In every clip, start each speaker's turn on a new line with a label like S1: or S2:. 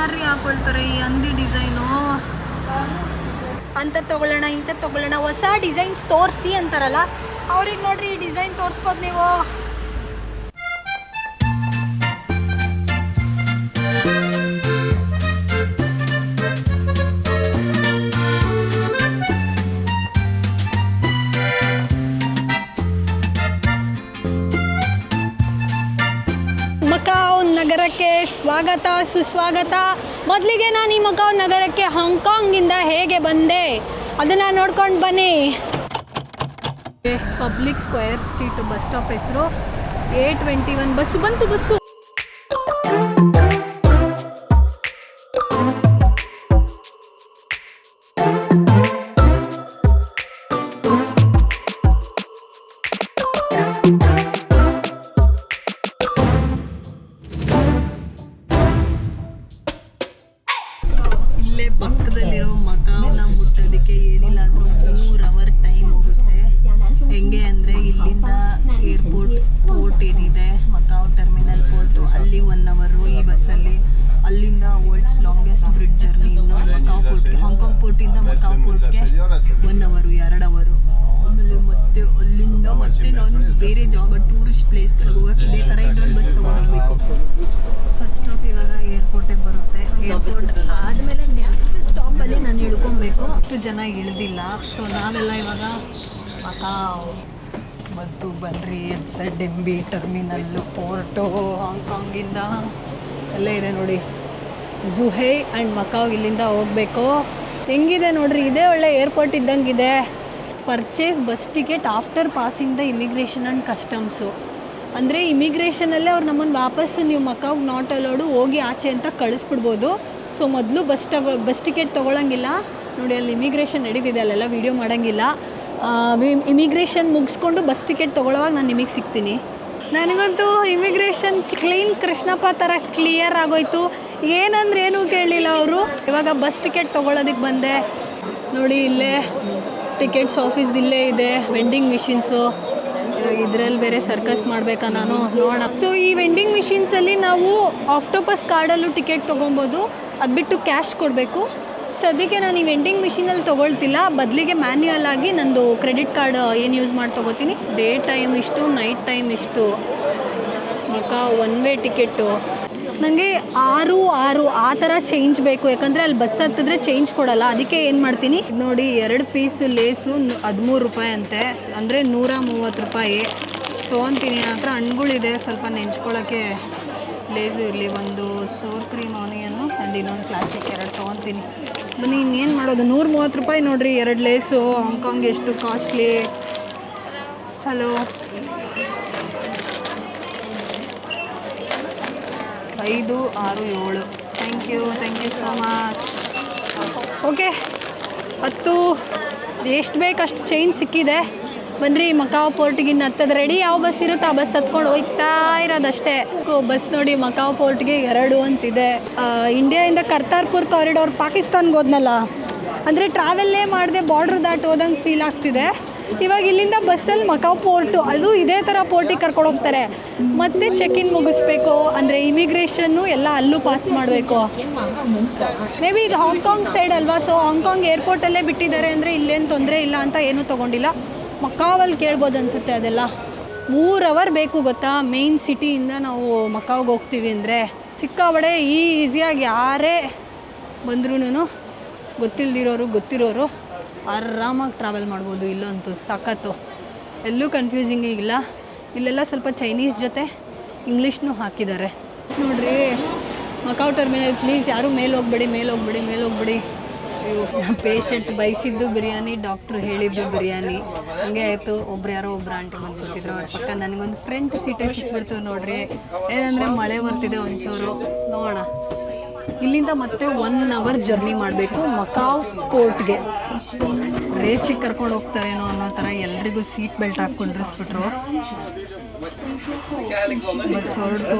S1: ಯಾರು ಹಾಕೊಳ್ತಾರೆ ಈ ಅಂದಿ ಡಿಸೈನು? ಅಂತ ತಗೊಳ್ಳೋಣ ಇಂಥ ತಗೊಳ್ಳೋಣ, ಹೊಸ ಡಿಸೈನ್ಸ್ ತೋರಿಸಿ ಅಂತಾರಲ್ಲ, ಅವ್ರಿಗೆ ನೋಡ್ರಿ ಈ ಡಿಸೈನ್ ತೋರಿಸ್ಬೋದು ನೀವು. ಸ್ವಾಗತ, ಸುಸ್ವಾಗತ. ಮೊದಲಿಗೆ ನಾನು ಈ ಮಕಾವ್ ನಗರಕ್ಕೆ ಹಾಂಗ್ಕಾಂಗಿಂದ ಹೇಗೆ ಬಂದೆ? ಅದನ್ನು ನೋಡ್ಕೊಂಡು ಬನ್ನಿ. Public square street bus stop ಹೆಸರು ಎ ಟ್ವೆಂಟಿ ಒನ್ ಬಸ್ಸು, ಬಂತು ಬಸ್ಸು. ಇಲ್ಲಿಂದ ಏರ್ಪೋರ್ಟ್ ಪೋರ್ಟ್ ಏನಿದೆ ಮಕಾವ್ ಟರ್ಮಿನಲ್ ಪೋರ್ಟು ಅಲ್ಲಿ ಒನ್ ಅವರು ಈ ಬಸ್ಸಲ್ಲಿ ಅಲ್ಲಿಂದ ವರ್ಲ್ಡ್ಸ್ ಲಾಂಗೆಸ್ಟ್ ಬ್ರಿಡ್ಜ್ ಜರ್ನಿ ಇನ್ನೊಂದು ಮಕಾವ್ ಪೋರ್ಟ್ಗೆ ಹಾಂಗ್ಕಾಂಗ್ ಪೋರ್ಟಿಂದ ಮಕಾವ್ ಪೋರ್ಟ್ಗೆ ಒನ್ ಅವರು ಎರಡು ಅವರು ಆಮೇಲೆ ಮತ್ತೆ ಅಲ್ಲಿಂದ ಮತ್ತೆ ನಾನು ಬೇರೆ ಜಾಗ ಟೂರಿಸ್ಟ್ ಪ್ಲೇಸ್ಗಳಿಗೆ ಹೋಗೋಕೆ ಇದೇ ಥರ ಇನ್ನೊಂದು ಬಸ್ ತೊಗೊಂಡೋಗ್ಬೇಕು. ಫಸ್ಟ್ ಸ್ಟಾಪ್ ಇವಾಗ ಏರ್ಪೋರ್ಟಿಗೆ ಬರುತ್ತೆ. ಏರ್ಪೋರ್ಟ್ ಆದಮೇಲೆ ನೆಕ್ಸ್ಟ್ ಸ್ಟಾಪಲ್ಲಿ ನಾನು ಇಳ್ಕೊಬೇಕು ಅಷ್ಟು ಜನ ಇಳಿದಿಲ್ಲ. ಸೊ ನಾವೆಲ್ಲ ಇವಾಗ ಮಕಾವ್ ಮತ್ತು ಬನ್ರಿ S M B terminal port ಹಾಂಗ್ಕಾಂಗಿಂದ ಎಲ್ಲ ಇದೆ ನೋಡಿ. ಜುಹೈ ಆ್ಯಂಡ್ ಮಕಾವ್ ಇಲ್ಲಿಂದ ಹೋಗಬೇಕು. ಹೆಂಗಿದೆ ನೋಡ್ರಿ? ಇದೇ ಒಳ್ಳೆ airport ಇದ್ದಂಗಿದೆ. Purchase bus ticket after passing the immigration and customs ಅಂದರೆ ಇಮಿಗ್ರೇಷನಲ್ಲೇ ಅವ್ರು ನಮ್ಮನ್ನು ವಾಪಸ್ಸು ನೀವು ಮಕಾವ್ಗೆ ನಾಟ್ ಅಲೋಡು ಹೋಗಿ ಆಚೆ ಅಂತ ಕಳಿಸ್ಬಿಡ್ಬೋದು. ಸೊ ಮೊದಲು ಬಸ್ ತಗೋ ಬಸ್ ಟಿಕೆಟ್ ತೊಗೊಳಂಗಿಲ್ಲ. ನೋಡಿ, ಅಲ್ಲಿ ಇಮಿಗ್ರೇಷನ್ ನಡೀತಿದೆ, ಅಲ್ಲೆಲ್ಲ ವೀಡಿಯೋ ಮಾಡೋಂಗಿಲ್ಲ. ಇಮಿಗ್ರೇಷನ್ ಮುಗಿಸ್ಕೊಂಡು ಬಸ್ ಟಿಕೆಟ್ ತೊಗೊಳ್ಳೋವಾಗ ನಾನು ನಿಮಗೆ ಸಿಗ್ತೀನಿ. ನನಗಂತೂ ಇಮಿಗ್ರೇಷನ್ ಕ್ಲೀನ್ ಕೃಷ್ಣಪ್ಪ ಥರ ಕ್ಲಿಯರ್ ಆಗೋಯ್ತು. ಏನಂದ್ರೆ ಏನೂ ಕೇಳಲಿಲ್ಲ ಅವರು. ಇವಾಗ ಬಸ್ ಟಿಕೆಟ್ ತೊಗೊಳೋದಕ್ಕೆ ಬಂದೆ. ನೋಡಿ ಇಲ್ಲೇ ಟಿಕೆಟ್ಸ್ ಆಫೀಸ್ದು ಇಲ್ಲೇ ಇದೆ ವೆಂಡಿಂಗ್ ಮಿಷಿನ್ಸು ಇವಾಗ ಇದ್ರಲ್ಲಿ ಬೇರೆ ಸರ್ಕಸ್ ಮಾಡಬೇಕಾ ನಾನು? ನೋಡೋಣ. ಸೊ ಈ ವೆಂಡಿಂಗ್ ಮಿಷಿನ್ಸಲ್ಲಿ ನಾವು ಆಕ್ಟೋಪಸ್ ಕಾರ್ಡಲ್ಲೂ ಟಿಕೆಟ್ ತೊಗೊಬೋದು ಅದು ಬಿಟ್ಟು ಕ್ಯಾಶ್ ಕೊಡಬೇಕು. ಸದ್ಯಕ್ಕೆ ನಾನು ಈ ವೆಂಡಿಂಗ್ ಮಿಷಿನಲ್ಲಿ ತೊಗೊಳ್ತಿಲ್ಲ. ಬದಲಿಗೆ ಮ್ಯಾನ್ಯುಯಲ್ ಆಗಿ ನಂದು ಕ್ರೆಡಿಟ್ ಕಾರ್ಡ್ ಏನು ಯೂಸ್ ಮಾಡಿ ತೊಗೋತೀನಿ. ಡೇ ಟೈಮ್ ಇಷ್ಟು ನೈಟ್ ಟೈಮ್ ಇಷ್ಟು. ಮಕ ಒನ್ ವೇ ಟಿಕೆಟ್ಟು ನನಗೆ ಆರು ಆರು, ಆ ಥರ ಚೇಂಜ್ ಬೇಕು. ಯಾಕಂದರೆ ಅಲ್ಲಿ ಬಸ್ ಹತ್ತಿದ್ರೆ ಚೇಂಜ್ ಕೊಡಲ್ಲ. ಅದಕ್ಕೆ ಏನು ಮಾಡ್ತೀನಿ? ನೋಡಿ, ಎರಡು ಪೀಸು ಲೇಸು ಹದಿಮೂರು ರೂಪಾಯಿ ಅಂತೆ. ಅಂದರೆ ನೂರ ಮೂವತ್ತು ರೂಪಾಯಿ. ತೊಗೊತೀನಿ. ನನ್ನ ಹತ್ರ ಹಣ್ಗಳಿದೆ. ಸ್ವಲ್ಪ ನೆಂಚ್ಕೊಳ್ಳೋಕ್ಕೆ ಲೇಸು ಇರಲಿ. ಒಂದು ಸೋರ್ ಕ್ರೀಮ್ ಆನಿಯನ್ನು ಆ್ಯಂಡ್ ಇನ್ನೊಂದು ಕ್ಲಾಸಿಕ್ ಎರಡು ತೊಗೊತೀನಿ. ಬನ್ನಿ, ಇನ್ನೇನು ಮಾಡೋದು? ನೂರ ಮೂವತ್ತು ರೂಪಾಯಿ ನೋಡಿರಿ, ಎರಡು ಲೇಸು, ಹಾಂಗ್ಕಾಂಗ್ ಎಷ್ಟು ಕಾಸ್ಟ್ಲಿ ಹಲೋ ಐದು, ಆರು, ಏಳು. Thank you thank you so much okay ಹತ್ತು. ಎಷ್ಟು ಬೇಕಷ್ಟು ಚೈನ್ ಸಿಕ್ಕಿದೆ? ಬನ್ರಿ, ಮಕಾವ್ ಪೋರ್ಟ್ಗೆ ಇನ್ನು ಹತ್ತದ ರೆಡಿ ಯಾವ ಬಸ್ ಇರುತ್ತೆ ಆ ಬಸ್ ಹತ್ಕೊಂಡು ಹೋಗ್ತಾ ಇರೋದಷ್ಟೇ. ಬಸ್ ನೋಡಿ ಮಕಾವ್ ಪೋರ್ಟ್ಗೆ ಎರಡು ಅಂತಿದೆ. ಇಂಡಿಯಾಯಿಂದ ಕರ್ತಾರ್ಪುರ್ ಕಾರಿಡೋರ್ ಪಾಕಿಸ್ತಾನ್ಗೆ ಹೋದ್ನಲ್ಲ? ಅಂದರೆ ಟ್ರಾವೆಲ್ಲೇ ಮಾಡದೆ ಬಾರ್ಡ್ರ್ ದಾಟ್ ಹೋದಂಗೆ ಫೀಲ್ ಆಗ್ತಿದೆ. ಇವಾಗ ಇಲ್ಲಿಂದ ಬಸ್ಸಲ್ಲಿ ಮಕಾವ್ ಪೋರ್ಟು, ಅದು ಇದೇ ಥರ ಪೋರ್ಟಿಗೆ ಕರ್ಕೊಂಡು ಹೋಗ್ತಾರೆ. ಮತ್ತೆ ಚೆಕ್ ಇನ್ ಮುಗಿಸ್ಬೇಕು, ಅಂದರೆ ಇಮಿಗ್ರೇಷನ್ನು ಎಲ್ಲ ಅಲ್ಲೂ ಪಾಸ್ ಮಾಡಬೇಕು. ಮೇ ಬಿ ಇದು ಹಾಂಗ್ಕಾಂಗ್ ಸೈಡ್ ಅಲ್ವಾ? ಸೊ ಹಾಂಗ್ಕಾಂಗ್ ಏರ್ಪೋರ್ಟಲ್ಲೇ ಬಿಟ್ಟಿದ್ದಾರೆ ಅಂದರೆ ಇಲ್ಲೇನು ತೊಂದರೆ ಇಲ್ಲ ಅಂತ ಏನೂ ತೊಗೊಂಡಿಲ್ಲ. ಮಕಾವಲ್ಲಿ ಕೇಳ್ಬೋದು ಅನಿಸುತ್ತೆ ಅದೆಲ್ಲ. ಮೂರು ಅವರ್ ಬೇಕು ಗೊತ್ತಾ? ಮೇನ್ ಸಿಟಿಯಿಂದ ನಾವು ಮಕಾವ್ಗೆ ಹೋಗ್ತೀವಿ ಅಂದರೆ. ಸಿಕ್ಕಾಬಡೆ ಈಸಿಯಾಗಿ ಯಾರೇ ಬಂದ್ರೂ ಗೊತ್ತಿಲ್ದಿರೋರು, ಗೊತ್ತಿರೋರು ಆರಾಮಾಗಿ ಟ್ರಾವೆಲ್ ಮಾಡ್ಬೋದು. ಇಲ್ಲಂತೂ ಸಖತ್ತು. ಎಲ್ಲೂ ಕನ್ಫ್ಯೂಸಿಂಗ್ ಇಲ್ಲ. ಇಲ್ಲೆಲ್ಲ ಸ್ವಲ್ಪ ಚೈನೀಸ್ ಜೊತೆ ಇಂಗ್ಲೀಷ್ನೂ ಹಾಕಿದ್ದಾರೆ. ನೋಡ್ರಿ ಮಕಾವ್ ಟರ್ಮಿನಲ್ ಪ್ಲೀಸ್ ಯಾರೂ ಮೇಲೆ ಹೋಗ್ಬೇಡಿ ಮೇಲೆ ಹೋಗ್ಬೇಡಿ ಮೇಲೆ ಹೋಗ್ಬೇಡಿ. ಪೇಷಂಟ್ ಬಯಸಿದ್ದು ಬಿರಿಯಾನಿ ಡಾಕ್ಟ್ರು ಹೇಳಿದ್ದು ಬಿರಿಯಾನಿ. ಹಂಗೆ ಆಯಿತು. ಒಬ್ರು ಯಾರೋ ಒಬ್ರು ಆಂಟಿ ಬಂದು ಕೂತಿದ್ರು ಅವ್ರ ಪಕ್ಕ ನನಗೊಂದು ಫ್ರಂಟ್ ಸೀಟೇ ಸಿಕ್ಬಿಡ್ತು ನೋಡ್ರಿ. ಏನಂದರೆ ಮಳೆ ಬರ್ತಿದೆ ಒಂಚೂರು. ನೋಡೋಣ. ಇಲ್ಲಿಂದ ಮತ್ತೆ ಒನ್ ಅವರ್ ಜರ್ನಿ ಮಾಡಬೇಕು ಮಕಾವ್ ಪೋರ್ಟ್ಗೆ ರೇಸಿಗೆ ಕರ್ಕೊಂಡು ಹೋಗ್ತಾರೇನೋ ಅನ್ನೋ ಥರ ಎಲ್ರಿಗೂ ಸೀಟ್ ಬೆಲ್ಟ್ ಹಾಕ್ಕೊಂಡಿರಿಸ್ಬಿಟ್ರು. ಬಸ್ ಹೊರಟು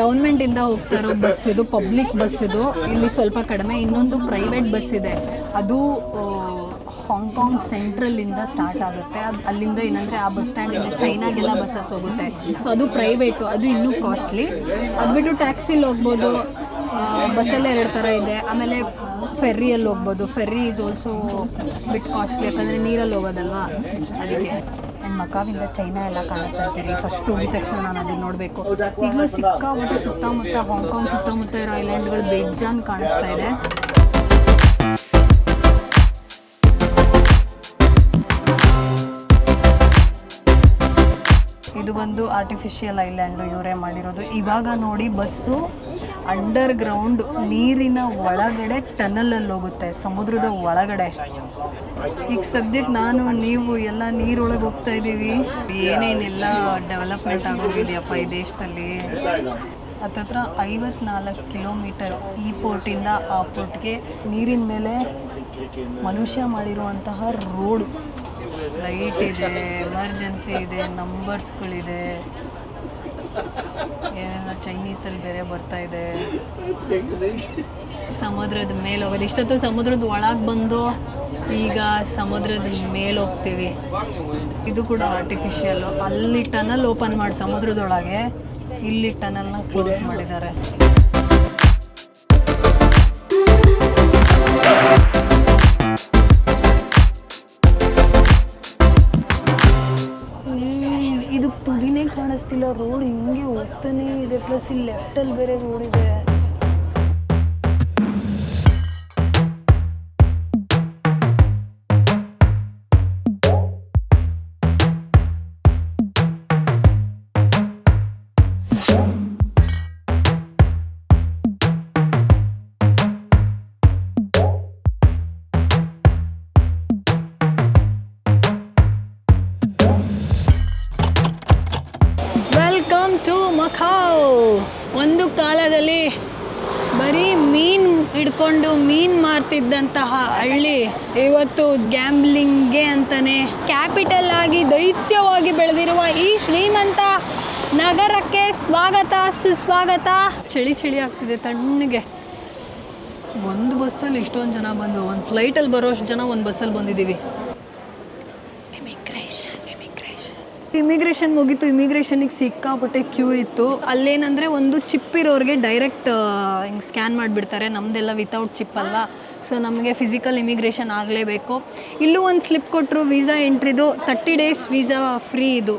S1: ಗೌರ್ಮೆಂಟಿಂದ ಹೋಗ್ತಾ ಇರೋ ಬಸ್ ಇದು ಪಬ್ಲಿಕ್ ಬಸ್ ಇದು. ಇಲ್ಲಿ ಸ್ವಲ್ಪ ಕಡಿಮೆ ಇನ್ನೊಂದು ಪ್ರೈವೇಟ್ ಬಸ್ ಇದೆ. ಅದು ಹಾಂಗ್ಕಾಂಗ್ ಸೆಂಟ್ರಲ್ಲಿಂದ ಸ್ಟಾರ್ಟ್ ಆಗುತ್ತೆ. ಅದು ಅಲ್ಲಿಂದ ಏನಂದರೆ ಆ ಬಸ್ ಸ್ಟ್ಯಾಂಡಿಂದ ಚೈನಾಗೆಲ್ಲ ಬಸ್ಸಸ್ ಹೋಗುತ್ತೆ. ಸೊ ಅದು ಪ್ರೈವೇಟು ಅದು ಇನ್ನೂ ಕಾಸ್ಟ್ಲಿ ಅದು ಬಿಟ್ಟು ಟ್ಯಾಕ್ಸಿಲಿ ಹೋಗ್ಬೋದು. ಬಸ್ಸಲ್ಲೇ ಎರಡು ಥರ ಇದೆ. ಆಮೇಲೆ ಫೆರ್ರಿಯಲ್ಲಿ ಹೋಗ್ಬೋದು. Ferry is also bit costly ಯಾಕಂದರೆ ನೀರಲ್ಲಿ ಹೋಗೋದಲ್ವಾ? ಅದಕ್ಕೆ. ಆ್ಯಂಡ್ ಮಕಾವಿಂದ ಚೈನಾ ಎಲ್ಲ ಕಾಣುತ್ತೆ ಅಂತೀರಿ. ಫಸ್ಟ್ ಹೋಗಿದ ತಕ್ಷಣ ನಾನು ಅದನ್ನ ನೋಡಬೇಕು. ಈಗಲೂ ಸಿಕ್ಕಾಪಟ್ಟೆ ಸುತ್ತಮುತ್ತ ಹಾಂಗ್ಕಾಂಗ್ ಸುತ್ತಮುತ್ತ ಇರೋ ಐಲ್ಯಾಂಡ್ಗಳು ಬೇಜಾನ್ ಕಾಣಿಸ್ತಾ ಇದೆ. ಇದು ಬಂದು ಆರ್ಟಿಫಿಷಿಯಲ್ ಐಲ್ಯಾಂಡು ಇವರೇ ಮಾಡಿರೋದು. ಇವಾಗ ನೋಡಿ ಬಸ್ಸು ಅಂಡರ್ ಗ್ರೌಂಡ್ ನೀರಿನ ಒಳಗಡೆ ಟನಲಲ್ಲಿ ಹೋಗುತ್ತೆ, ಸಮುದ್ರದ ಒಳಗಡೆ. ಈಗ ಸದ್ಯಕ್ಕೆ ನಾನು, ನೀವು ಎಲ್ಲ ನೀರೊಳಗೆ ಹೋಗ್ತಾ ಇದ್ದೀವಿ. ಏನೇನೆಲ್ಲ ಡೆವಲಪ್ಮೆಂಟ್ ಆಗೋಗಿದೆಯಪ್ಪ ಈ ದೇಶದಲ್ಲಿ? ಹತ್ತತ್ರ ಐವತ್ನಾಲ್ಕು ಕಿಲೋಮೀಟರ್ ಈ ಪೋರ್ಟಿಂದ ಆ ಪೋರ್ಟ್ಗೆ ನೀರಿನ ಮೇಲೆ ಮನುಷ್ಯ ಮಾಡಿರುವಂತಹ ರೋಡ್. ಲೈಟ್ ಇದೆ, ಎಮರ್ಜೆನ್ಸಿ ಇದೆ, ನಂಬರ್ಸ್ಗಳಿದೆ. ಏನೆಲ್ಲ ಚೈನೀಸಲ್ಲಿ ಬೇರೆ ಬರ್ತಾ ಇದೆ. ಸಮುದ್ರದ ಮೇಲೆ ಹೋಗೋದು. ಇಷ್ಟೊತ್ತು ಸಮುದ್ರದ ಒಳಗೆ ಬಂದು ಈಗ ಸಮುದ್ರದ ಮೇಲೆ ಹೋಗ್ತೀವಿ. ಇದು ಕೂಡ ಆರ್ಟಿಫಿಷಿಯಲ್ಲು ಅಲ್ಲಿ ಟನಲ್ ಓಪನ್ ಮಾಡಿ ಸಮುದ್ರದೊಳಗೆ. ಇಲ್ಲಿ ಟನಲ್ನ ಕ್ಲೋಸ್ ಮಾಡಿದ್ದಾರೆ. ಇದು ತುದಿನೇ ಕಾಣಿಸ್ತಿಲ್ಲ ರೋಡ್ ಹಿಂಗೆ ಹೋಗ್ತಾನೆ ಇದೆ ಪ್ಲಸ್ ಇಲ್ಲಿ ಲೆಫ್ಟಲ್ಲಿ ಬೇರೆ ರೋಡ್ ಇದೆ. ಮಖಾವ್. ಒಂದು ಕಾಲದಲ್ಲಿ ಬರೀ ಮೀನ್ ಹಿಡ್ಕೊಂಡು ಮೀನ್ ಮಾರ್ತಿದ್ದಂತಹ ಹಳ್ಳಿ. ಇವತ್ತು ಗ್ಯಾಂಬ್ಲಿಂಗ್ಗೆ ಅಂತಲೇ ಕ್ಯಾಪಿಟಲ್ ಆಗಿ ದೈತ್ಯವಾಗಿ ಬೆಳೆದಿರುವ ಈ ಶ್ರೀಮಂತ ನಗರಕ್ಕೆ ಸ್ವಾಗತ, ಸುಸ್ವಾಗತ. ಚಳಿ ಚಳಿ ಆಗ್ತಿದೆ ತಣ್ಣಗೆ. ಒಂದು ಬಸ್ಸಲ್ಲಿ ಇಷ್ಟೊಂದು ಜನ ಬಂದು, ಒಂದು ಫ್ಲೈಟಲ್ಲಿ ಬರೋಷ್ಟು ಜನ ಒಂದು ಬಸ್ಸಲ್ಲಿ ಬಂದಿದ್ದೀವಿ ಇಮಿಗ್ರೇಷನ್ ಇಮಿಗ್ರೇಷನ್ ಮುಗೀತು ಇಮಿಗ್ರೇಷನಿಗೆ ಸಿಕ್ಕಾಪಟ್ಟೆ ಕ್ಯೂ ಇತ್ತು. ಅಲ್ಲೇನಂದರೆ ಒಂದು ಚಿಪ್ ಇರೋರಿಗೆ ಡೈರೆಕ್ಟ್ ಹಿಂಗೆ ಸ್ಕ್ಯಾನ್ ಮಾಡಿಬಿಡ್ತಾರೆ. ನಮ್ಮದೆಲ್ಲ ವಿತೌಟ್ ಚಿಪ್ ಅಲ್ವಾ? ಸೊ ನಮಗೆ ಫಿಸಿಕಲ್ ಇಮಿಗ್ರೇಷನ್ ಆಗಲೇಬೇಕು. ಇಲ್ಲೂ ಒಂದು ಸ್ಲಿಪ್ ಕೊಟ್ಟರು ವೀಸಾ ಎಂಟ್ರಿದು ತರ್ಟಿ ಡೇಸ್ ವೀಸಾ ಫ್ರೀ ಇದು.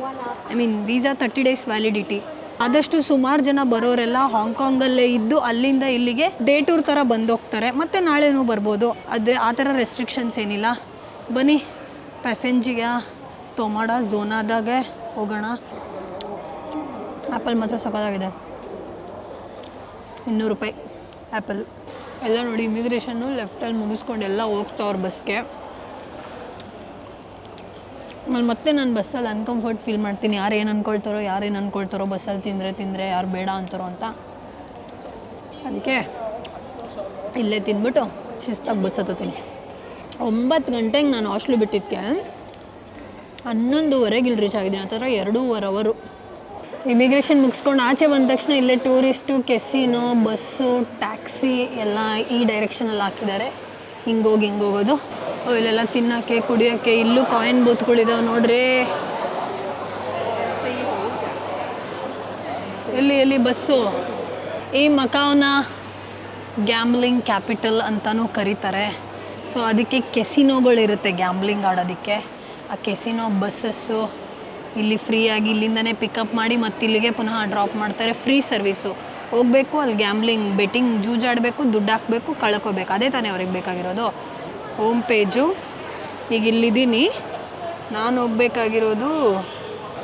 S1: I mean visa thirty days validity ಆದಷ್ಟು ಸುಮಾರು ಜನ ಬರೋರೆಲ್ಲ ಹಾಂಗ್ಕಾಂಗಲ್ಲೇ ಇದ್ದು ಅಲ್ಲಿಂದ ಇಲ್ಲಿಗೆ ಡೇ ಟೂರ್ ಥರ ಬಂದೋಗ್ತಾರೆ. ಮತ್ತು ನಾಳೆನೂ ಬರ್ಬೋದು. ಅದೇ ಆ ಥರ ರೆಸ್ಟ್ರಿಕ್ಷನ್ಸ್ ಏನಿಲ್ಲ. ಬನ್ನಿ ಪ್ಯಾಸೆಂಜಿಗೆ ತೊಮಾಡ ಝೋನಾದಾಗೆ ಹೋಗೋಣ. ಆ್ಯಪಲ್ ಮಾತ್ರ ಸಖತ್ತಾಗಿದೆ ಇನ್ನೂರು ರೂಪಾಯಿ ಆ್ಯಪಲ್ ಎಲ್ಲ ನೋಡಿ ಇಮಿಗ್ರೇಷನ್ನು ಲೆಫ್ಟಲ್ಲಿ ಮುಗಿಸ್ಕೊಂಡು ಎಲ್ಲ ಹೋಗ್ತಾವ್ರ ಬಸ್ಗೆ ಆಮೇಲೆ ಮತ್ತೆ ನಾನು ಬಸ್ಸಲ್ಲಿ ಅನ್ಕಂಫರ್ಟ್ ಫೀಲ್ ಮಾಡ್ತೀನಿ. ಯಾರು ಏನು ಅನ್ಕೊಳ್ತಾರೋ, ಯಾರು ಏನು ಅನ್ಕೊಳ್ತಾರೋ ಬಸ್ಸಲ್ಲಿ ತಿಂದರೆ ತಿಂದರೆ, ಯಾರು ಬೇಡ ಅಂತಾರೋ ಅಂತ. ಅದಕ್ಕೆ ಇಲ್ಲೇ ತಿಂದ್ಬಿಟ್ಟು ಶಿಸ್ತಾಗಿ ಬಸ್ ಹತ್ತೀನಿ ಒಂಬತ್ತು ಗಂಟೆಗೆ ನಾನು ಹಾಸ್ಟ್ಲು ಬಿಟ್ಟಿದ್ದಕ್ಕೆ ಹನ್ನೊಂದುವರೆಗೆ ಇಲ್ಲಿ ರೀಚ್ ಆಗಿದ್ದೀನಿ. ಆ ಥರ ಎರಡೂವರೆ ಅವರು ಇಮಿಗ್ರೇಷನ್ ಮುಗಿಸ್ಕೊಂಡು ಆಚೆ ಬಂದ ತಕ್ಷಣ ಇಲ್ಲೇ ಟೂರಿಸ್ಟು ಕೆಸಿನೋ ಬಸ್ಸು ಟ್ಯಾಕ್ಸಿ ಎಲ್ಲ ಈ ಡೈರೆಕ್ಷನಲ್ಲಿ ಹಾಕಿದ್ದಾರೆ. ಹಿಂಗೋಗಿ ಹಿಂಗೋಗೋದು. ಇಲ್ಲೆಲ್ಲ ತಿನ್ನೋಕ್ಕೆ ಕುಡಿಯೋಕ್ಕೆ ಇಲ್ಲೂ ಕಾಯಿನ್ ಬೂತ್ಗಳಿದಾವೆ ನೋಡ್ರಿ. ಎಲ್ಲಿ ಎಲ್ಲಿ ಬಸ್ಸು? ಈ ಮಕಾವ್ನ ಗ್ಯಾಮ್ಲಿಂಗ್ ಕ್ಯಾಪಿಟಲ್ ಅಂತಲೂ ಕರೀತಾರೆ. ಸೊ ಅದಕ್ಕೆ ಕೆಸಿನೋಗಳಿರುತ್ತೆ ಗ್ಯಾಮ್ಲಿಂಗ್ ಆಡೋದಕ್ಕೆ. ಆ ಕೆಸಿನೋ ಬಸ್ಸಸ್ಸು ಇಲ್ಲಿ ಫ್ರೀಯಾಗಿ ಇಲ್ಲಿಂದನೇ ಪಿಕಪ್ ಮಾಡಿ ಮತ್ತೆ ಇಲ್ಲಿಗೆ ಪುನಃ ಡ್ರಾಪ್ ಮಾಡ್ತಾರೆ. ಫ್ರೀ ಸರ್ವಿಸು ಹೋಗಬೇಕು, ಅಲ್ಲಿ ಗ್ಯಾಮ್ಲಿಂಗ್ ಬೆಟ್ಟಿಂಗ್ ಜೂಜಾಡಬೇಕು, ದುಡ್ಡು ಹಾಕಬೇಕು, ಕಳ್ಕೋಬೇಕು. ಅದೇ ತಾನೇ ಅವ್ರಿಗೆ ಬೇಕಾಗಿರೋದು. ಹೋಮ್ ಪೇಜು ಈಗ ಇಲ್ಲಿದ್ದೀನಿ. ನಾನು ಹೋಗ್ಬೇಕಾಗಿರೋದು,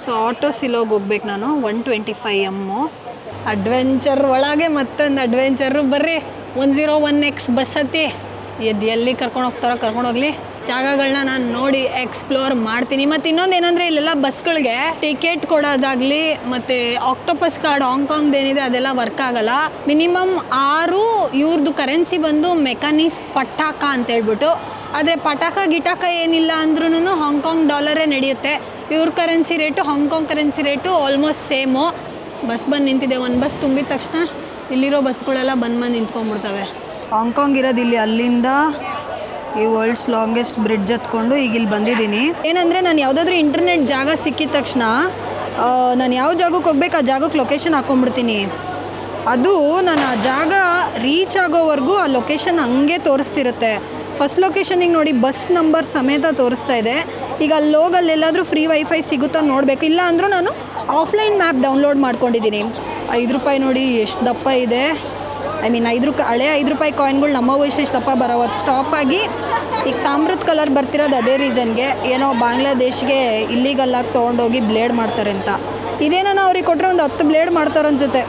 S1: ಸೊ ಆಟೋ ಸಿಲೋಗೆ ಹೋಗ್ಬೇಕು ನಾನು one twenty five M adventure ಒಳಗೆ ಮತ್ತೊಂದು ಅಡ್ವೆಂಚರು ಬರ್ರಿ one zero one X bus ಹತ್ತಿ. ಎದ್ದು ಎಲ್ಲಿ ಕರ್ಕೊಂಡು ಹೋಗ್ತಾರೋ ಕರ್ಕೊಂಡು ಹೋಗ್ಲಿ. ಜಾಗಗಳನ್ನ ನಾನು ನೋಡಿ ಎಕ್ಸ್ಪ್ಲೋರ್ ಮಾಡ್ತೀನಿ. ಮತ್ತು ಇನ್ನೊಂದು ಏನಂದರೆ ಇಲ್ಲೆಲ್ಲ ಬಸ್ಗಳಿಗೆ ಟಿಕೆಟ್ ಕೊಡೋದಾಗಲಿ ಮತ್ತು ಆಕ್ಟೋಪಸ್ ಕಾರ್ಡ್ ಹಾಂಗ್ಕಾಂಗ್ದು ಏನಿದೆ ಅದೆಲ್ಲ ವರ್ಕ್ ಆಗಲ್ಲ. ಮಿನಿಮಮ್ ಆರು ಇವ್ರದ್ದು ಕರೆನ್ಸಿ ಬಂದು ಮೆಕಾನಿಸ್ ಪಟಾಕ ಅಂತ ಹೇಳ್ಬಿಟ್ಟು. ಆದರೆ ಪಟಾಕ ಗಿಟಾಕ ಏನಿಲ್ಲ ಅಂದ್ರೂ ಹಾಂಗ್ಕಾಂಗ್ ಡಾಲರೇ ನಡೆಯುತ್ತೆ. ಇವ್ರ currency rate Hong Kong currency rate almost same bus ಬಂದು ನಿಂತಿದೆ. ಒಂದು ಬಸ್ ತುಂಬಿದ ತಕ್ಷಣ ಇಲ್ಲಿರೋ ಬಸ್ಗಳೆಲ್ಲ ಬಂದು ಬಂದು ನಿಂತ್ಕೊಂಡ್ಬಿಡ್ತವೆ. ಹಾಂಗ್ಕಾಂಗ್ ಇರೋದು ಇಲ್ಲಿ ಅಲ್ಲಿಂದ ಈ ವರ್ಲ್ಡ್ಸ್ ಲಾಂಗೆಸ್ಟ್ ಬ್ರಿಡ್ಜ್ ಹತ್ಕೊಂಡು ಈಗ ಇಲ್ಲಿ ಬಂದಿದ್ದೀನಿ. ಏನಂದರೆ ನಾನು ಯಾವುದಾದ್ರೂ ಇಂಟರ್ನೆಟ್ ಜಾಗ ಸಿಕ್ಕಿದ ತಕ್ಷಣ ನಾನು ಯಾವ ಜಾಗಕ್ಕೆ ಹೋಗ್ಬೇಕು ಆ ಜಾಗಕ್ಕೆ ಲೊಕೇಶನ್ ಹಾಕ್ಕೊಂಡ್ಬಿಡ್ತೀನಿ ಅದು ನಾನು ಆ ಜಾಗ ರೀಚ್ ಆಗೋವರೆಗೂ ಆ ಲೊಕೇಶನ್ ಹಂಗೆ ತೋರಿಸ್ತಿರುತ್ತೆ. ಫಸ್ಟ್ ಲೊಕೇಶನಿಗೆ ನೋಡಿ ಬಸ್ ನಂಬರ್ ಸಮೇತ ತೋರಿಸ್ತಾ ಇದೆ. ಈಗ ಅಲ್ಲಿ ಹೋಗಿ ಅಲ್ಲೆಲ್ಲಾದರೂ ಫ್ರೀ ವೈಫೈ ಸಿಗುತ್ತೋ ನೋಡಬೇಕು. ಇಲ್ಲ ನಾನು ಆಫ್ಲೈನ್ ಮ್ಯಾಪ್ ಡೌನ್ಲೋಡ್ ಮಾಡ್ಕೊಂಡಿದ್ದೀನಿ. ಐದು ರೂಪಾಯಿ ನೋಡಿ ಎಷ್ಟು ದಪ್ಪ ಇದೆ. ಐ ಮೀನ್ ಐದು ರೂಪಾಯಿ ಹಳೆ ಐದು ರೂಪಾಯಿ ಕಾಯಿನ್ಗಳು ನಮ್ಮ ವಯಸ್ಸು ತಪ್ಪ ಬರೋವು ಅದು ಸ್ಟಾಪ್ ಆಗಿ ಈಗ ತಾಮ್ರದ ಕಲರ್ ಬರ್ತಿರೋದು ಅದೇ ರೀಸನ್ಗೆ ಏನೋ ಬಾಂಗ್ಲಾದೇಶ್ಗೆ ಇಲ್ಲಿಗಲ್ಲಾಗಿ ತೊಗೊಂಡೋಗಿ ಬ್ಲೇಡ್ ಮಾಡ್ತಾರೆ ಅಂತ. ಇದೇನೋ ಅವ್ರಿಗೆ ಕೊಟ್ಟರೆ ಒಂದು ಹತ್ತು ಬ್ಲೇಡ್ ಮಾಡ್ತಾರೆ ಅನ್ಸುತ್ತೆ.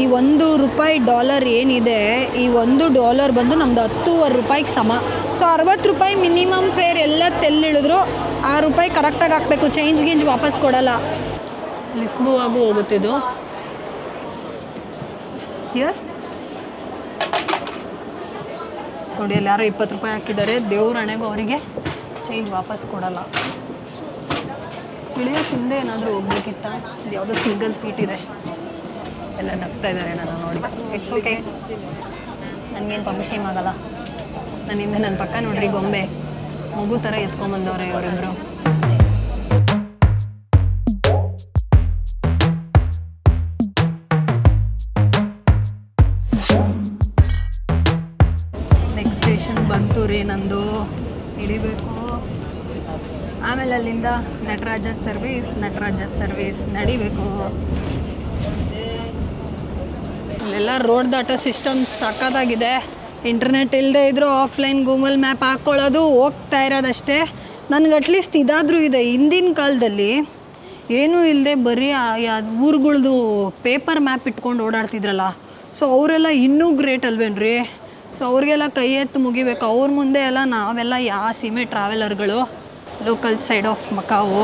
S1: ಈ ಒಂದು ರೂಪಾಯಿ ಡಾಲರ್ ಏನಿದೆ, ಈ ಒಂದು ಡಾಲರ್ ಬಂದು ನಮ್ದು ಹತ್ತೂವರೆ ರೂಪಾಯಿಗೆ ಸಮ. ಸೊ ಅರವತ್ತು ರೂಪಾಯಿ ಮಿನಿಮಮ್ ಫೇರ್ ಎಲ್ಲ ತೆಲ್ಲಿಳಿದ್ರು ಆ ರೂಪಾಯಿ ಕರೆಕ್ಟಾಗಿ ಹಾಕಬೇಕು ಚೇಂಜ್ ಗೇಂಜ್ ವಾಪಸ್ ಕೊಡಲ್ಲ. ಆಗು ಹೋಗುತ್ತಿದ್ದು. ನೋಡಿ ಅಲ್ಲಿ ಯಾರೋ ಇಪ್ಪತ್ತು ರೂಪಾಯಿ ಹಾಕಿದ್ದಾರೆ. ದೇವ್ರ ಹಣೆಗೂ ಅವರಿಗೆ ಚೇಂಜ್ ವಾಪಸ್ ಕೊಡಲ್ಲ. ಇಳಿಯೋ ಹಿಂದೆ ಏನಾದರೂ ಹೋಗ್ಬೇಕಿತ್ತ? ಇದು ಯಾವುದೋ ಸಿಂಗಲ್ ಸೀಟ್ ಇದೆ. ಎಲ್ಲ ನಗ್ತಾ ಇದ್ದಾರೆ ನಾನು ನೋಡಿ. ಇಟ್ಸ್ ಓಕೆ ನನಗೇನು ಪರ್ಮಿಷನ್ ಆಗಲ್ಲ. ನನ್ನ ಹಿಂದೆ ನನ್ನ ಪಕ್ಕ ನೋಡ್ರಿ, ಗೊಂಬೆ. ಮಗು ಥರ ಎತ್ಕೊಂಬಂದವ್ರೆ ಇವರಿಬ್ರು. ಅಲ್ಲಿಂದ ನಟರಾಜ ಸರ್ವಿಸ್ ನಟರಾಜ ಸರ್ವಿಸ್ ನಡಿಬೇಕು. ಅಲ್ಲೆಲ್ಲ ರೋಡ್ ದಾಟೋ ಸಿಸ್ಟಮ್ ಸಕ್ಕತ್ತಾಗಿದೆ ಇಂಟರ್ನೆಟ್ ಇಲ್ಲದೆ ಇದ್ದರೂ ಆಫ್ಲೈನ್ ಗೂಗಲ್ ಮ್ಯಾಪ್ ಹಾಕ್ಕೊಳ್ಳೋದು ಹೋಗ್ತಾ ಇರೋದಷ್ಟೇ. ನನಗೆ ಅಟ್ಲೀಸ್ಟ್ ಇದಾದರೂ ಇದೆ. ಹಿಂದಿನ ಕಾಲದಲ್ಲಿ ಏನೂ ಇಲ್ಲದೆ ಬರೀ ಊರುಗಳ್ದು ಪೇಪರ್ ಮ್ಯಾಪ್ ಇಟ್ಕೊಂಡು ಓಡಾಡ್ತಿದ್ರಲ್ಲ. ಸೊ ಅವರೆಲ್ಲ ಇನ್ನೂ ಗ್ರೇಟ್ ಅಲ್ವೇನ್ರಿ? ಸೊ ಅವ್ರಿಗೆಲ್ಲ ಕೈ ಎತ್ತು ಮುಗಿಬೇಕು. ಅವ್ರ ಮುಂದೆ ಎಲ್ಲ ನಾವೆಲ್ಲ ಯಾವ ಸೀಮೆ ಟ್ರಾವೆಲರ್ಗಳು local side of Macau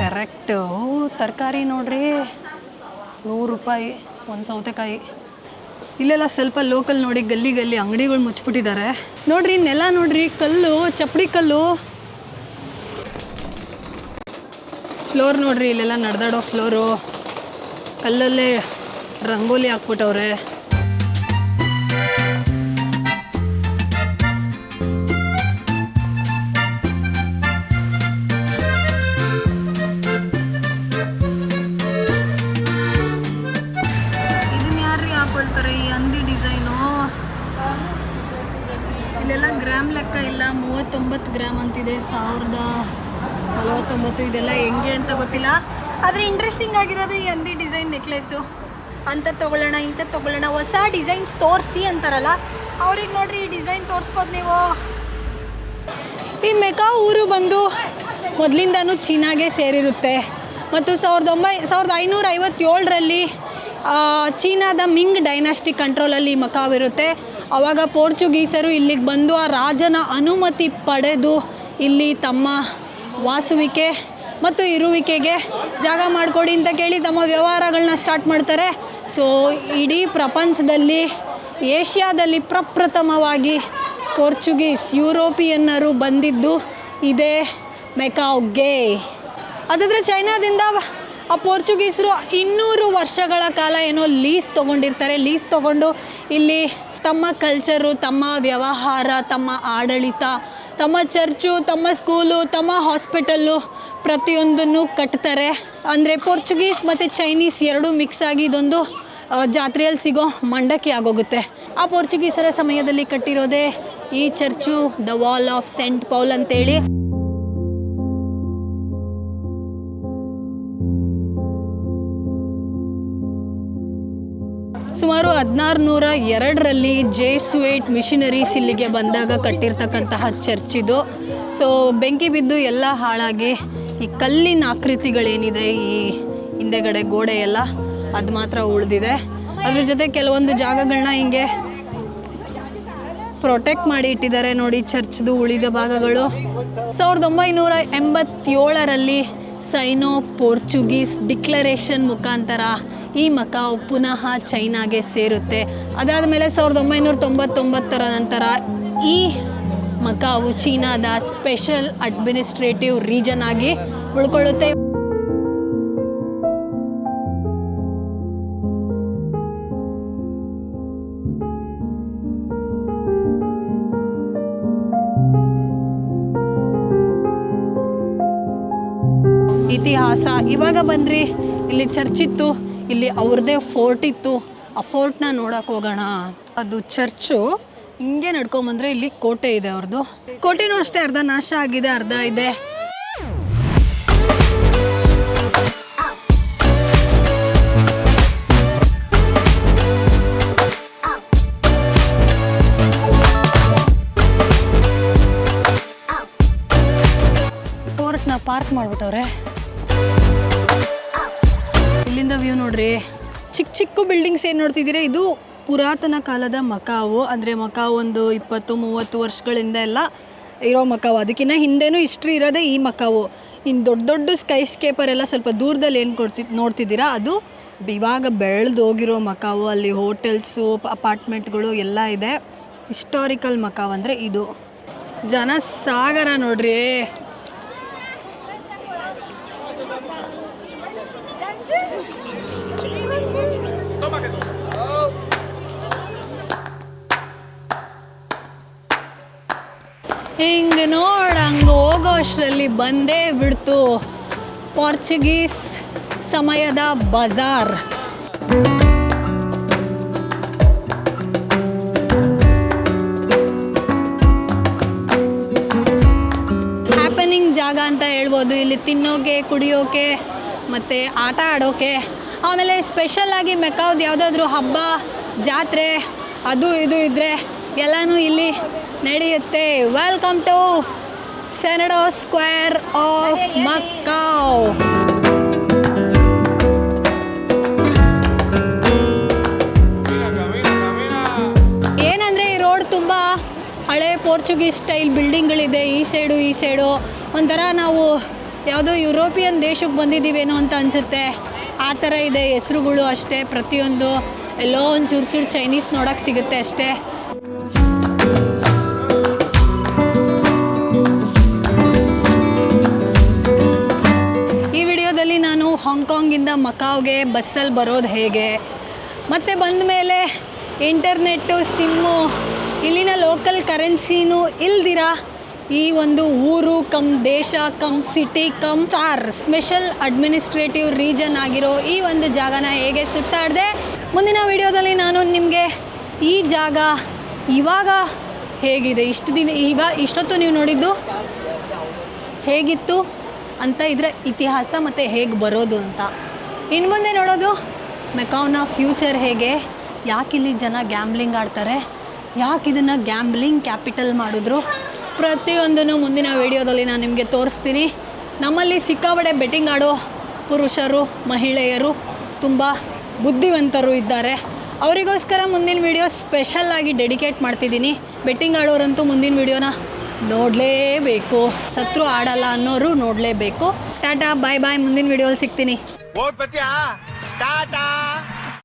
S1: correct ತರಕಾರಿ ನೋಡ್ರಿ. ನೂರು ರೂಪಾಯಿ, ಒಂದು ಸೌತೆಕಾಯಿ. ಇಲ್ಲೆಲ್ಲ ಸ್ವಲ್ಪ ಲೋಕಲ್ ನೋಡಿ ಗಲ್ಲಿ ಗಲ್ಲಿ ಅಂಗಡಿಗಳು ಮುಚ್ಚಿಬಿಟ್ಟಿದ್ದಾರೆ ನೋಡ್ರಿ, ನೆಲ ನೋಡ್ರಿ, ಕಲ್ಲು, ಚಪ್ಪಡಿ ಕಲ್ಲು. ಫ್ಲೋರ್ ನೋಡ್ರಿ, ಇಲ್ಲೆಲ್ಲ ನಡೆದಾಡೋ ಫ್ಲೋರು ಕಲ್ಲಲ್ಲೇ ರಂಗೋಲಿ ಹಾಕ್ಬಿಟ್ಟವ್ರೆ. ಇಲ್ಲೆಲ್ಲ ಗ್ರಾಮ್ ಲೆಕ್ಕ ಇಲ್ಲ, ಮೂವತ್ತೊಂಬತ್ತು ಗ್ರಾಮ್ ಅಂತಿದೆ, ಸಾವಿರದ ನಲವತ್ತೊಂಬತ್ತು. ಇದೆಲ್ಲ ಹೆಂಗೆ ಅಂತ ಗೊತ್ತಿಲ್ಲ. ಆದರೆ ಇಂಟ್ರೆಸ್ಟಿಂಗ್ ಆಗಿರೋದು ಈ ಹಂದಿ ಡಿಸೈನ್ ನೆಕ್ಲೆಸ್ಸು ಅಂತ ತೊಗೊಳ್ಳೋಣ ಇಂಥ ತೊಗೊಳ್ಳೋಣ, ಹೊಸ ಡಿಸೈನ್ಸ್ ತೋರಿಸಿ ಅಂತಾರಲ್ಲ, ಅವ್ರಿಗೆ ನೋಡ್ರಿ ಈ ಡಿಸೈನ್ ತೋರಿಸ್ಬೋದು ನೀವು. ಈ ಮೆಕಾ ಊರು ಬಂದು ಮೊದಲಿಂದನೂ ಚೀನಾಗೆ ಸೇರಿರುತ್ತೆ. ಮತ್ತು ಸಾವಿರದ ಒಂಬೈ, ಸಾವಿರದ ಐನೂರ ಐವತ್ತೇಳರಲ್ಲಿ ಚೀನಾದ ಮಿಂಗ್ ಡೈನಾಸ್ಟಿಕ್ ಕಂಟ್ರೋಲಲ್ಲಿ ಮಕಾವಿರುತ್ತೆ ಆವಾಗ ಪೋರ್ಚುಗೀಸರು ಇಲ್ಲಿಗೆ ಬಂದು ಆ ರಾಜನ ಅನುಮತಿ ಪಡೆದು ಇಲ್ಲಿ ತಮ್ಮ ವಾಸುವಿಕೆ ಮತ್ತು ಇರುವಿಕೆಗೆ ಜಾಗ ಮಾಡಿಕೊಡಿ ಅಂತ ಕೇಳಿ ತಮ್ಮ ವ್ಯವಹಾರಗಳನ್ನ ಸ್ಟಾರ್ಟ್ ಮಾಡ್ತಾರೆ. ಸೊ ಇಡೀ ಪ್ರಪಂಚದಲ್ಲಿ, ಏಷ್ಯಾದಲ್ಲಿ ಪ್ರಪ್ರಥಮವಾಗಿ ಪೋರ್ಚುಗೀಸ್, ಯುರೋಪಿಯನ್ನರು ಬಂದಿದ್ದು ಇದೇ ಮೆಕಾವ್ಗೆ ಅದಾದರೆ ಚೈನಾದಿಂದ ಆ ಪೋರ್ಚುಗೀಸರು ಇನ್ನೂರು ವರ್ಷಗಳ ಕಾಲ ಏನೋ ಲೀಸ್ ತೊಗೊಂಡಿರ್ತಾರೆ. ಲೀಸ್ ತೊಗೊಂಡು ಇಲ್ಲಿ ತಮ್ಮ ಕಲ್ಚರು ತಮ್ಮ ವ್ಯವಹಾರ, ತಮ್ಮ ಆಡಳಿತ ತಮ್ಮ ಚರ್ಚು, ತಮ್ಮ ಸ್ಕೂಲು, ತಮ್ಮ ಹಾಸ್ಪಿಟಲ್ಲು ಪ್ರತಿಯೊಂದನ್ನು ಕಟ್ತಾರೆ. ಅಂದರೆ ಪೋರ್ಚುಗೀಸ್ ಮತ್ತು ಚೈನೀಸ್ ಎರಡೂ ಮಿಕ್ಸ್ ಆಗಿ ಇದೊಂದು ಜಾತ್ರೆಯಲ್ಲಿ ಸಿಗೋ ಮಂಡಕ್ಕಿ ಆಗೋಗುತ್ತೆ. ಆ ಪೋರ್ಚುಗೀಸರ ಸಮಯದಲ್ಲಿ ಕಟ್ಟಿರೋದೇ ಈ church, the wall of Saint Paul ಅಂತೇಳಿ. ಸುಮಾರು ಹದಿನಾರು ನೂರ ಎರಡರಲ್ಲಿ ಜೇಸುವೇಟ್ ಮಿಷನರೀಸ್ ಇಲ್ಲಿಗೆ ಬಂದಾಗ ಕಟ್ಟಿರ್ತಕ್ಕಂತಹ ಚರ್ಚ್ ಇದು. ಸೊ ಬೆಂಕಿ ಬಿದ್ದು ಎಲ್ಲ ಹಾಳಾಗಿ ಈ ಕಲ್ಲಿನ ಆಕೃತಿಗಳೇನಿದೆ ಈ ಹಿಂದೆಗಡೆ ಗೋಡೆ ಎಲ್ಲ ಅದು ಮಾತ್ರ ಉಳಿದಿದೆ. ಅದ್ರ ಜೊತೆ ಕೆಲವೊಂದು ಜಾಗಗಳನ್ನ ಹಿಂಗೆ ಪ್ರೊಟೆಕ್ಟ್ ಮಾಡಿ ಇಟ್ಟಿದ್ದಾರೆ ನೋಡಿ, ಚರ್ಚ್ದು ಉಳಿದ ಭಾಗಗಳು. ಸಾವಿರದ ಒಂಬೈನೂರ ಎಂಬತ್ತೇಳರಲ್ಲಿ ಸೈನೋ ಪೋರ್ಚುಗೀಸ್ ಡಿಕ್ಲರೇಷನ್ ಮುಖಾಂತರ ಈ ಮಕಾವ್ ಪುನಃ ಚೈನಾಗೆ ಸೇರುತ್ತೆ. ಅದಾದ ಮೇಲೆ ಸಾವಿರದ ಒಂಬೈನೂರ ತೊಂಬತ್ತೊಂಬತ್ತರ ನಂತರ ಈ ಮಕಾವು ಚೀನಾದ ಸ್ಪೆಷಲ್ ಅಡ್ಮಿನಿಸ್ಟ್ರೇಟಿವ್ ರೀಜನ್ ಆಗಿ ಉಳ್ಕೊಳ್ಳುತ್ತೆ. ಇತಿಹಾಸ. ಇವಾಗ ಬನ್ನಿರಿ ಇಲ್ಲಿ ಚರ್ಚ್ ಇತ್ತು, ಇಲ್ಲಿ ಅವ್ರದ್ದೇ ಫೋರ್ಟ್ ಇತ್ತು. ಆ ಫೋರ್ಟ್ನ ನೋಡಕ್ ಹೋಗೋಣ. ಅದು ಚರ್ಚು ಹಿಂಗೆ ನಡ್ಕೊಂಬಂದ್ರೆ ಇಲ್ಲಿ ಕೋಟೆ ಇದೆ ಅವ್ರದ್ದು ಕೋಟೆನೂ ಅಷ್ಟೇ ಅರ್ಧ ನಾಶ ಆಗಿದೆ, ಅರ್ಧ ಇದೆ. ಪಾರ್ಕ್ ಮಾಡ್ಬಿಟ್ಟವ್ರೆ. ಇಲ್ಲಿಂದ ವ್ಯೂ ನೋಡ್ರಿ. ಚಿಕ್ಕ ಚಿಕ್ಕ ಬಿಲ್ಡಿಂಗ್ಸ್ ಏನು ನೋಡ್ತಿದ್ದೀರಾ? ಇದು ಪುರಾತನ ಕಾಲದ ಮಕಾವು. ಅಂದರೆ ಮಕಾವು ಒಂದು ಇಪ್ಪತ್ತು, ಮೂವತ್ತು ವರ್ಷಗಳಿಂದ ಎಲ್ಲ ಇರೋ ಮಕಾವು. ಅದಕ್ಕಿಂತ ಹಿಂದೆನೂ ಹಿಸ್ಟ್ರಿ ಇರೋದೇ ಈ ಮಕಾವು. ಇನ್ನು ದೊಡ್ಡ ದೊಡ್ಡ ಸ್ಕೈ ಸ್ಕೇಪರ್ ಎಲ್ಲ ಸ್ವಲ್ಪ ದೂರದಲ್ಲಿ ಏನು ಕೊಡ್ತಿ, ನೋಡ್ತಿದ್ದೀರಾ? ಅದು ಇವಾಗ ಬೆಳೆದು ಹೋಗಿರೋ ಮಕಾವು. ಅಲ್ಲಿ ಹೋಟೆಲ್ಸು ಅಪಾರ್ಟ್ಮೆಂಟ್ಗಳು ಎಲ್ಲ ಇದೆ. ಹಿಸ್ಟಾರಿಕಲ್ ಮಕಾವ್ ಅಂದರೆ ಇದು. ಜನ ಸಾಗರ ನೋಡ್ರಿ. ಹಿಂಗೆ ನೋಡ, ಹಂಗೆ ಅಷ್ಟರಲ್ಲಿ ಬಂದೇ ಬಿಡ್ತು ಪೋರ್ಚುಗೀಸ್ ಸಮಯದ ಬಜಾರ್. ಹ್ಯಾಪನಿಂಗ್ ಜಾಗ ಅಂತ ಹೇಳ್ಬೋದು. ಇಲ್ಲಿ ತಿನ್ನೋಕೆ, ಕುಡಿಯೋಕೆ, ಮತ್ತು ಆಟ ಆಡೋಕೆ, ಆಮೇಲೆ ಸ್ಪೆಷಲ್ಲಾಗಿ ಮೆಕಾವ್ದು ಯಾವುದಾದ್ರೂ ಹಬ್ಬ, ಜಾತ್ರೆ, ಅದು ಇದು ಇದ್ದರೆ ಎಲ್ಲನೂ ಇಲ್ಲಿ ನಡೆಯುತ್ತೆ. Welcome to Senado Square of Macau ಏನಂದರೆ ಈ ರೋಡ್ ತುಂಬ ಹಳೆ ಪೋರ್ಚುಗೀಸ್ ಸ್ಟೈಲ್ ಬಿಲ್ಡಿಂಗ್ಗಳಿದೆ. ಈ ಸೈಡು ಈ ಸೈಡು ಒಂಥರ ನಾವು ಯಾವುದೋ ಯುರೋಪಿಯನ್ ದೇಶಕ್ಕೆ ಬಂದಿದ್ದೀವೇನೋ ಅಂತ ಅನಿಸುತ್ತೆ. ಆ ಥರ ಇದೆ ಹೆಸ್ರುಗಳು ಅಷ್ಟೇ. ಪ್ರತಿಯೊಂದು ಎಲ್ಲೋ ಒಂದು ಚೂರು ಚೂರು ಚೈನೀಸ್ ನೋಡೋಕ್ಕೆ ಸಿಗುತ್ತೆ ಅಷ್ಟೇ. ಮಕಾವ್ಗೆ ಬಸ್ಸಲ್ಲಿ ಬರೋದು ಹೇಗೆ? ಮತ್ತು ಬಂದ ಮೇಲೆ ಇಂಟರ್ನೆಟ್ಟು, ಸಿಮ್ಮು, ಇಲ್ಲಿನ ಲೋಕಲ್ ಕರೆನ್ಸಿನೂ ಇಲ್ದಿರ? ಈ ಒಂದು ಊರು ಕಮ್ ದೇಶ, cum city cum sir special administrative region ಆಗಿರೋ ಈ ಒಂದು ಜಾಗನ ಹೇಗೆ ಸುತ್ತಾಡಿದೆ? ಮುಂದಿನ ವಿಡಿಯೋದಲ್ಲಿ ನಾನು ನಿಮಗೆ ಈ ಜಾಗ ಇವಾಗ ಹೇಗಿದೆ? ಇಷ್ಟು ದಿನ ಇವಾಗ ಇಷ್ಟೊತ್ತು ನೀವು ನೋಡಿದ್ದು ಹೇಗಿತ್ತು ಅಂತ ಇದರ ಇತಿಹಾಸ ಮತ್ತು ಹೇಗೆ ಬರೋದು ಅಂತ. ಇನ್ನು ಮುಂದೆ ನೋಡೋದು. ಮೆಕಾವ್ನ ಫ್ಯೂಚರ್ ಹೇಗೆ? ಯಾಕೆ ಇಲ್ಲಿ ಜನ ಗ್ಯಾಮ್ಲಿಂಗ್ ಆಡ್ತಾರೆ? ಯಾಕೆ ಇದನ್ನು ಗ್ಯಾಮ್ಲಿಂಗ್ ಕ್ಯಾಪಿಟಲ್ ಮಾಡಿದ್ರು? ಪ್ರತಿಯೊಂದನ್ನು ಮುಂದಿನ ವಿಡಿಯೋದಲ್ಲಿ ನಾನು ನಿಮಗೆ ತೋರಿಸ್ತೀನಿ. ನಮ್ಮಲ್ಲಿ ಸಿಕ್ಕಾಬಡೆ ಬೆಟ್ಟಿಂಗ್ ಆಡೋ ಪುರುಷರು, ಮಹಿಳೆಯರು ತುಂಬ ಬುದ್ಧಿವಂತರು ಇದ್ದಾರೆ. ಅವರಿಗೋಸ್ಕರ ಮುಂದಿನ ವಿಡಿಯೋ ಸ್ಪೆಷಲ್ಲಾಗಿ ಡೆಡಿಕೇಟ್ ಮಾಡ್ತಿದ್ದೀನಿ. ಬೆಟ್ಟಿಂಗ್ ಆಡೋರಂತೂ ಮುಂದಿನ ವಿಡಿಯೋನ ನೋಡಲೇಬೇಕು. ಸತ್ರು ಆಡಲ್ಲ ಅನ್ನೋರು ನೋಡಲೇಬೇಕು. ಟಾಟಾ ಬಾಯ್ ಬಾಯ್ ಮುಂದಿನ ವಿಡಿಯೋಲಿ ಸಿಗ್ತೀನಿ.
S2: ಓಟ್ ಬತ್ತೀಯಾ